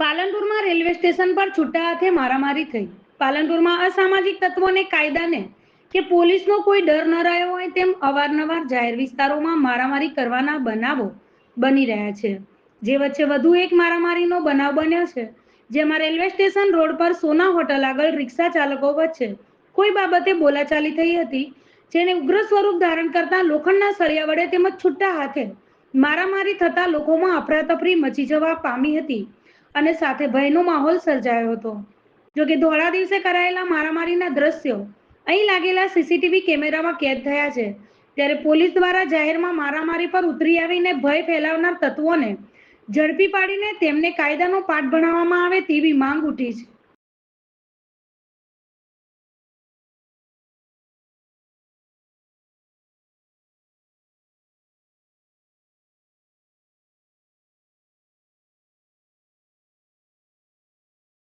પાલનપુરમાં railway station પર છૂટા હાથે મારામારી થઈ. પાલનપુરમાં અસામાજિક તત્વોને કાયદાને કે પોલીસનો કોઈ ડર ન રહ્યો હોય તેમ અવારનવાર જાહેર વિસ્તારોમાં મારામારી કરવાના બનાવો બની રહ્યા છે. જે વચ્ચે વધુ એક મારામારીનો બનાવ બન્યો છે, જેમાં રેલવે સ્ટેશન રોડ પર સોના હોટલ આગળ રિક્ષા ચાલકો વચ્ચે કોઈ બાબતે બોલાચાલી થઈ હતી, જેને ઉગ્ર સ્વરૂપ ધારણ કરતા લોખંડના સળિયા વડે તેમજ છૂટા હાથે મારામારી થતા લોકોમાં અફરાતફરી મચી જવા પામી હતી. અને સાથે ભયનો માહોલ સર્જાયો હતો. જોકે ધોળા દિવસે કરાયેલા મારામારીના દ્રશ્યો અહીં લાગેલા સીસીટીવી કેમેરામાં કેદ થયા છે. ત્યારે પોલીસ દ્વારા જાહેરમાં મારામારી પર ઉતરી આવીને ભય ફેલાવનાર તત્વોને ઝડપી પાડીને તેમને કાયદાનો પાઠ ભણાવવામાં આવે તેવી માંગ ઉઠી છે.